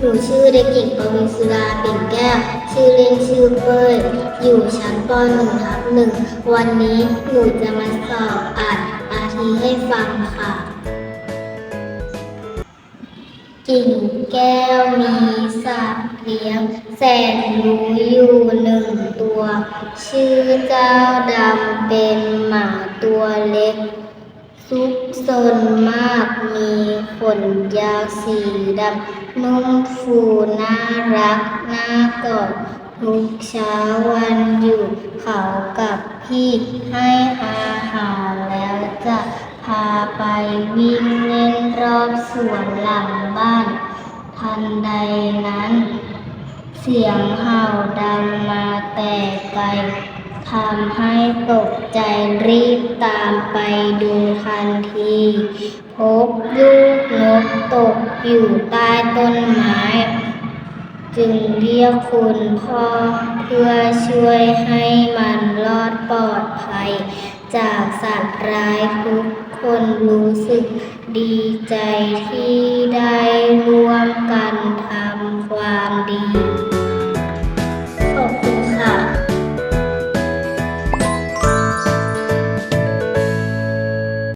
หนูชื่อเด็กหญิงปวิสุดาปิ่นแก้ว ชื่อเล่นชื่อเป้ย อยู่ชั้นป .1 ทับหนึ่ง วันนี้หนูจะมาสอบอ่านอาทีให้ฟังค่ะ กิ่งแก้วมีสัตว์เลี้ยง แสนรู้อยู่หนึ่งตัว ชื่อเจ้าดำเป็นหมาตัวเล็ก ซุกซนมากมีขนยาวสีดำนุ่มฟูน่ารักน่ากอดทุกเช้าวันอยู่เขากับพี่ให้อาหารแล้วจะพาไปวิ่งเล่นรอบสวนหลังบ้าน ทันใดนั้น เสียงเห่าดังมาแต่ไกล ทำให้ตกใจรีบตามไปดูทันที พบลูกนกตกอยู่ใต้ต้นไม้ จึงเรียกคุณพ่อเพื่อช่วยให้มันรอดปลอดภัย จากสัตว์ร้ายทุกคนรู้สึกดีใจที่ได้ร่วมกันทำ